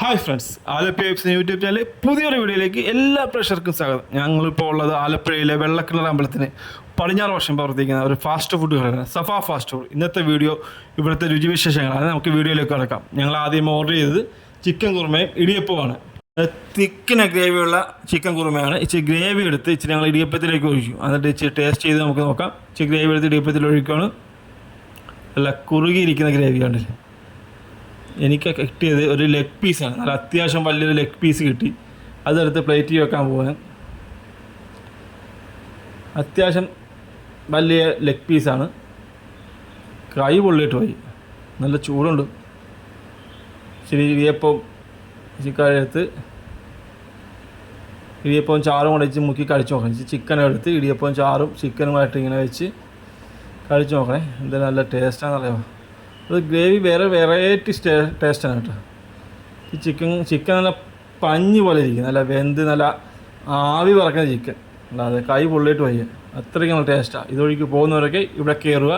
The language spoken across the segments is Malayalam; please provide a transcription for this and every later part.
Hi friends Alappuzha webs YouTube channel പുതിയൊരു വീഡിയോയിലേക്ക് എല്ലാ പ്രേക്ഷർക്കും സ്വാഗതം. ഞങ്ങളിപ്പോൾ ഉള്ളത് ആലപ്പുഴയിലെ വെള്ളക്കിണർ അമ്പലത്തിന് പടിഞ്ഞാറ് വർഷം പ്രവർത്തിക്കുന്ന ഒരു ഫാസ്റ്റ് ഫുഡ് കടയാണ് സഫ ഫാസ്റ്റ് ഫുഡ് ഇന്നത്തെ വീഡിയോ ഇവിടുത്തെ രുചിവിശേഷങ്ങളാണ്. നമുക്ക് വീഡിയോയിലേക്ക് കിടക്കാം. ഞങ്ങൾ ആദ്യം ഓർഡർ ചെയ്തത് ചിക്കൻ കുറുമയും ഇടിയപ്പവുമാണ്. തിക്കിന ഗ്രേവിയുള്ള ചിക്കൻ കുറുമയാണ്. ഇച്ചിരി ഗ്രേവി എടുത്ത് ഇച്ചിരി ഞങ്ങൾ ഇടിയപ്പത്തിലേക്ക് ഒഴിക്കും എന്നിട്ട് ഇച്ചിരി ടേസ്റ്റ് ചെയ്ത് നമുക്ക് നോക്കാം. ഇച്ചിരി ഗ്രേവി എടുത്ത് ഇടിയപ്പത്തിൽ ഒഴിക്കുകയാണ്. അല്ല കുറുകിയിരിക്കുന്ന ഗ്രേവി കണ്ടില്ലേ? എനിക്ക് കിട്ടിയത് ഒരു ലെഗ് പീസാണ് നല്ല അത്യാവശ്യം വലിയൊരു ലെഗ് പീസ് കിട്ടി. അതെടുത്ത് പ്ലേറ്റിൽ വെക്കാൻ പോകാൻ അത്യാവശ്യം വലിയ ലെഗ് പീസാണ് കൈ പൊള്ളിയിട്ട് പോയി. നല്ല ചൂടുണ്ട്. ശരി ഇടിയപ്പം ചിക്കനെടുത്ത് ഇടിയപ്പവും ചാറും കൂടെ വെച്ച് മുക്കി കഴിച്ചു നോക്കണം. ചിക്കൻ എടുത്ത് ഇടിയപ്പവും ചാറും ചിക്കനുമായിട്ട് ഇങ്ങനെ വെച്ച് കഴിച്ചു നോക്കണേ. എന്താ നല്ല ടേസ്റ്റാണെന്നറിയാമോ അത് ഗ്രേവി വേറെ വെറൈറ്റി സ്റ്റേ ടേസ്റ്റാണ് കേട്ടോ. ഈ ചിക്കൻ ചിക്കൻ നല്ല പഞ്ഞ് പോലെ ഇരിക്കും. നല്ല വെന്ത് നല്ല ആവി പറക്കുന്ന ചിക്കൻ അല്ലാതെ കൈ പൊള്ളിയിട്ട് വയ്യ. അത്രയ്ക്ക് നല്ല ടേസ്റ്റാണ് ഇതൊഴിക്ക് പോകുന്നവരൊക്കെ ഇവിടെ കയറുക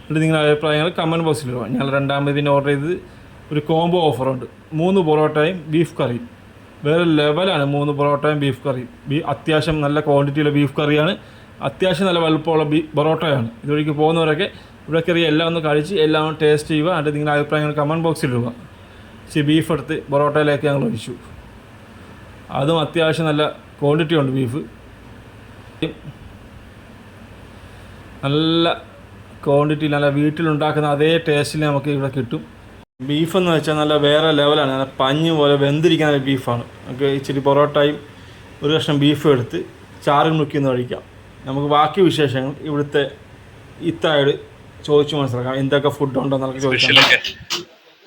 എന്നിട്ട് നിങ്ങളുടെ അഭിപ്രായങ്ങൾ കമന്റ് ബോക്സിൽ ഇടുക. ഞങ്ങൾ രണ്ടാമത് പിന്നെ ഓർഡർ ചെയ്തത് ഒരു കോംബോ ഓഫറുണ്ട് മൂന്ന് പൊറോട്ടയും ബീഫ് കറിയും വേറെ ലെവലാണ് മൂന്ന് പൊറോട്ടയും ബീഫ് കറിയും ബീ അത്യാവശ്യം നല്ല ക്വാണ്ടിറ്റിയുള്ള ബീഫ് കറിയാണ് അത്യാവശ്യം നല്ല വലുപ്പമുള്ള ബീ പൊറോട്ടയാണ്. ഇതുവഴിക്ക് പോകുന്നവരൊക്കെ ഇവിടെ എല്ലാം ഒന്ന് കഴിച്ച് എല്ലാം ടേസ്റ്റ് ചെയ്യുക. എന്നിട്ട് നിങ്ങളുടെ അഭിപ്രായങ്ങൾ കമന്റ് ബോക്സിൽ ഇടുക. ഇച്ചിരി ബീഫ് എടുത്ത് പൊറോട്ടയിലേക്ക് ഞങ്ങൾ ഒഴിച്ചു. അതും അത്യാവശ്യം നല്ല ക്വാണ്ടിറ്റി ഉണ്ട് ബീഫ് നല്ല ക്വാണ്ടിറ്റി നല്ല വീട്ടിലുണ്ടാക്കുന്ന അതേ ടേസ്റ്റിൽ നമുക്ക് ഇവിടെ കിട്ടും. ബീഫ് എന്ന് വെച്ചാൽ നല്ല വേറെ ലെവലാണ് നല്ല പഞ്ഞ് പോലെ വെന്തിരിക്കുന്ന ഒരു ബീഫാണ് നമുക്ക് ഇച്ചിരി പൊറോട്ടയും ഒരു കഷ്ണം ബീഫും എടുത്ത് ചാറിൽ മുക്കി ഒന്ന് കഴിക്കാം. നമുക്ക് ബാക്കി വിശേഷങ്ങൾ ഇവിടുത്തെ ഇത്തായോട് ചോദിച്ചു മനസ്സിലാക്കാം. എന്തൊക്കെ ഫുഡ് ഉണ്ടോ എന്നൊക്കെ ചോദിക്കാം.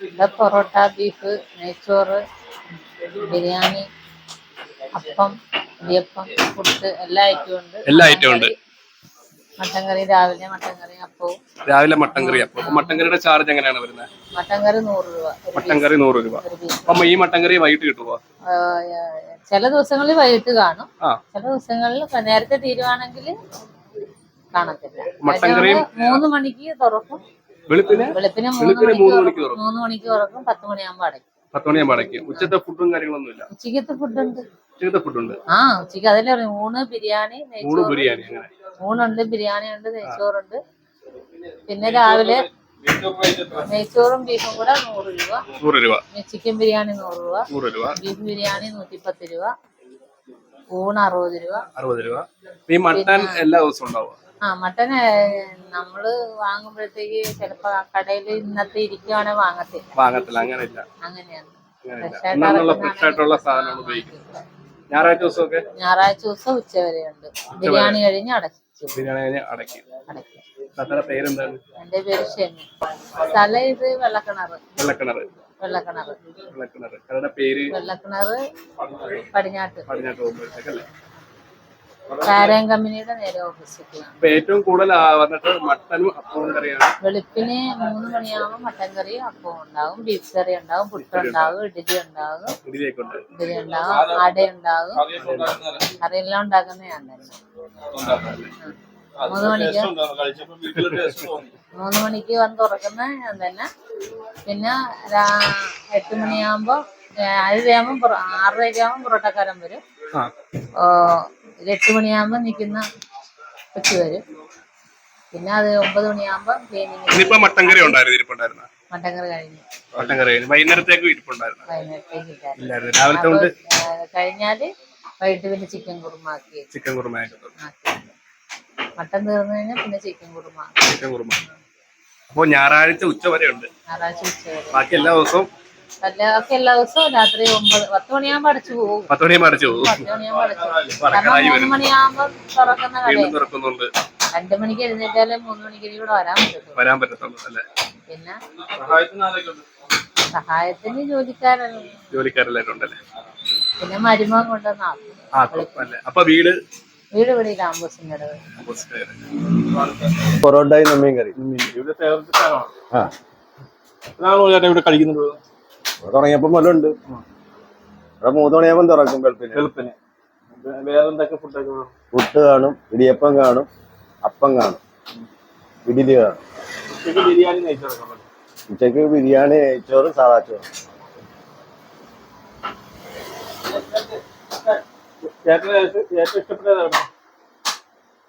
ഇവിടെ പൊറോട്ട ബീഫ് നെയ്ച്ചോറ് ബിരിയാണി അപ്പം ഇടിയപ്പം പുട്ട് എല്ലാ ഐറ്റവും ഉണ്ട്. എല്ലാ ഐറ്റവും ഉണ്ട്. മട്ടൻ കറി രാവിലെ മട്ടൻ കറി അപ്പവും. രാവിലെ മട്ടൻ കറി അപ്പൊ മട്ടൻ കറിയുടെ ചാർജ് എങ്ങനെയാണ് വരുന്നത്? മട്ടൻ കറി നൂറ് രൂപ. മട്ടൻ കറി നൂറ് രൂപ. അപ്പം ഈ മട്ടൻ കറി വൈകിട്ട് കിട്ടുമോ ചില ദിവസങ്ങളിൽ വൈകിട്ട് കാണും. ചില ദിവസങ്ങളിൽ നേരത്തെ തീരുവാണെങ്കിൽ കാണത്തില്ല. മൂന്ന് മണിക്ക് തുറക്കും. വെളുപ്പിന്? വെളുപ്പിന് മൂന്ന് മണിക്ക് തുറക്കും. തുറക്കും. മൂന്ന് മണിക്ക് തുറക്കും. പത്ത് മണിയാകുമ്പോ അടയ്ക്കും. പത്ത് മണിയാകുമ്പോ അടയ്ക്കും. ഉച്ചത്തെ ഫുഡും കാര്യങ്ങളൊന്നും ഇല്ല ഉച്ചക്കത്തെ ഫുഡുണ്ട്. ഉച്ചത്തെ ഫുഡുണ്ട്. ആ ഉച്ചയ്ക്ക് അതല്ലേ പറയും ഊണ് ബിരിയാണി ബിരിയാണി അങ്ങനെ. ഊണുണ്ട് ബിരിയാണി ഉണ്ട് നെയ്ച്ചോറുണ്ട്. പിന്നെ രാവിലെ നെയ്ച്ചോറും ബീഫും കൂടെ നൂറ് രൂപ. നൂറ് രൂപ. ചിക്കൻ ബിരിയാണി നൂറ് രൂപ. നൂറ് രൂപ. ബീഫ് ബിരിയാണി നൂറ്റിപ്പത്ത് രൂപ. ഊണ് അറുപത് രൂപ. അറുപത് രൂപ. ഈ മട്ടൻ എല്ലാ ദിവസവും ഉണ്ടാവുക ആ മട്ടൻ നമ്മൾ വാങ്ങുമ്പോഴത്തേക്ക് ചിലപ്പോ കടയിൽ ഇന്നത്തെ ഇരിക്കുവാണെ വാങ്ങത്തില്ല. വാങ്ങത്തില്ല അങ്ങനെയില്ല. അങ്ങനെയാണ്. ഇറക്കുന്നതാണ് ഫ്രഷ് ആയിട്ടുള്ള സാധനമാണ് ഉപയോഗിക്കുന്നത്. ഞായറാഴ്ച ദിവസമൊക്കെ? ഞായറാഴ്ച ദിവസം ഉച്ച വരെയുണ്ട്. ബിരിയാണി കഴിഞ്ഞ് അടച്ചു. ബിരിയാണി കഴിഞ്ഞ് അടക്കി. പേരെന്താണ്? എന്റെ പേര് ഷെമി. സ്ഥലം ഇത് വെള്ളക്കിണറ് വെള്ളക്കിണർ. വെള്ളക്കിണറ് വെള്ളക്കിണർ. കടയുടെ പേര്? വെള്ളക്കിണറ് പടിഞ്ഞാട്ട്. പടിഞ്ഞാട്ട് പോകുമ്പോഴത്തേക്കല്ലേ? കാരയം കമ്പനിയുടെ നേരെ ഓപ്പോസിറ്റിലാണ് അപ്പൊ ഏറ്റവും കൂടുതൽ വന്നിട്ട് മട്ടനും അപ്പവും കറിയാണ്. വെളുപ്പിന് മൂന്ന് മണിയാകുമ്പോൾ മട്ടൻ കറി അപ്പം ഉണ്ടാകും ബീഫ് കറി ഉണ്ടാകും പുട്ടുണ്ടാകും ഇഡ്ഡലി ഉണ്ടാകും ഉണ്ടാവും ഇഡ്ഡലി ഉണ്ടാകും അട ഉണ്ടാകും കറിയെല്ലാം ഉണ്ടാക്കുന്ന ഞാൻ തന്നെ. മൂന്ന് മണിക്ക് മൂന്ന് മണിക്ക് വന്ന് തുറക്കുന്ന ഞാൻ തന്നെ. പിന്നെ എട്ട് മണിയാകുമ്പോൾ അരയാകുമ്പോൾ ആറരയാകുമ്പോൾ പൊറോട്ടക്കാരൻ വരും. ഒരു എട്ട് മണിയാകുമ്പോൾ നിൽക്കുന്ന കൊച്ചു വരും. പിന്നെ അത് ഒമ്പത് മണിയാകുമ്പോൾ ക്ലീനിങ് ഇന്നിപ്പോ മട്ടൻ കറി ഉണ്ടായിരുന്നു ഇരിപ്പുണ്ടായിരുന്ന? മട്ടൻ കറി കഴിഞ്ഞു. മട്ടൻ കറി വൈകുന്നേരത്തേക്കും ഇരിപ്പുണ്ടായിരുന്നു. വൈകുന്നേരത്തേക്ക് രാവിലത്തെ കഴിഞ്ഞാൽ വൈകിട്ട് പിന്നെ ചിക്കൻ കുറുമ ആക്കി ചിക്കൻ കുറുമ. മട്ടൻ തീർന്നു കഴിഞ്ഞാൽ പിന്നെ ചിക്കൻ കുറുമ ചിക്കൻ കുറുമ. അപ്പോൾ ഞായറാഴ്ച ഉച്ച വരെ ഉണ്ട് ഞായറാഴ്ച ഉച്ച വരെ. ബാക്കി എല്ലാ ദിവസവും എല്ലാ ദിവസവും രാത്രി ഒമ്പത് പത്ത് മണിയാകുമ്പോ അടച്ചു പോകും. പത്ത് അടച്ചു പോകും. പത്ത് മണിയാകുമ്പോൾ അടച്ചു പോകും. പറക്കലായി കാരണം മൂന്ന് വരും. തുറക്കുന്ന കടയാണ് രണ്ടു മണിക്ക് എഴുന്നേറ്റാലേ മൂന്ന് മണിക്ക് ഇവിടെ വരാൻ പറ്റത്തുള്ളൂ. വരാൻ പറ്റത്തുള്ളൂ അല്ലേ? പിന്നെ സഹായത്തിന് ഉണ്ടല്ലേ പിന്നെ മരുമകൻ കൊണ്ടുവന്ന. അപ്പൊ വീട്? വീട് ഇവിടെ ആംബൂസിന്റെ പൊറോട്ടയും നമ്മയും കറി. ഇവിടെ ഫേവറേറ്റ് തുടങ്ങിയപ്പോ മുതലുണ്ട് ഇവിടെ മൂന്ന് മണിയാകുമ്പോൾ തുറക്കും വേറെ എന്തൊക്കെ കാണും ഇടിയപ്പം കാണും അപ്പം കാണും. ഇഡലി കാണും. ഉച്ചയ്ക്ക് ബിരിയാണി ഉച്ചയ്ക്ക് ബിരിയാണി ചോറ്. സാധാ ചോറ് ഏറ്റവും ഏറ്റവും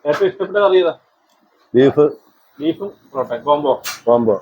ഏറ്റവും ബീഫ്. ബീഫും കോംബോ? കോംബോ.